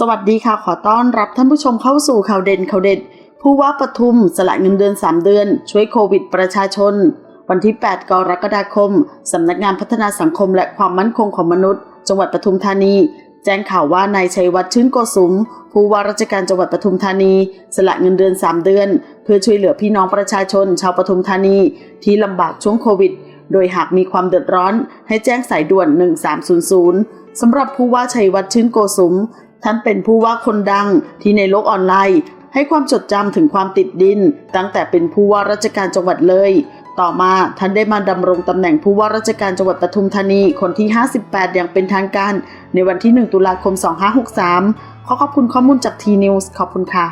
สวัสดีค่ะ ขอต้อนรับท่านผู้ชมเข้าสู่ข่าวเด่นข่าวเด็ด ผู้ว่าปทุมสละเงินเดือน 3 เดือน ช่วยโควิดประชาชน วันที่ 8 กรกฎาคม สำนักงานพัฒนาสังคมและความมั่นคงของมนุษย์ จังหวัดปทุมธานี แจ้งข่าวว่านายชัยวัฒน์ชื่นโกสุม ผู้ว่าราชการจังหวัดปทุมธานี สละเงินเดือน 3 เดือน เพื่อช่วยเหลือพี่น้องประชาชน ชาวปทุมธานี ที่ลำบากช่วงโควิด โดยหากมีความเดือดร้อน ให้แจ้งสายด่วน 1300สำหรับผู้ว่าชัยวัฒน์ชื่นโกสุม ท่านเป็นผู้ว่าคนดังที่ในโลกออนไลน์ ให้ความจดจำถึงความติดดิน ตั้งแต่เป็นผู้ว่าราชการจังหวัดเลย ต่อมาท่านได้มาดำรงตำแหน่งผู้ว่าราชการจังหวัดปทุมธานีคนที่ 58 อย่างเป็นทางการ ในวันที่ 1 ตุลาคม 2563 ขอขอบคุณข้อมูลจากทีนิวส์ขอบคุณค่ะ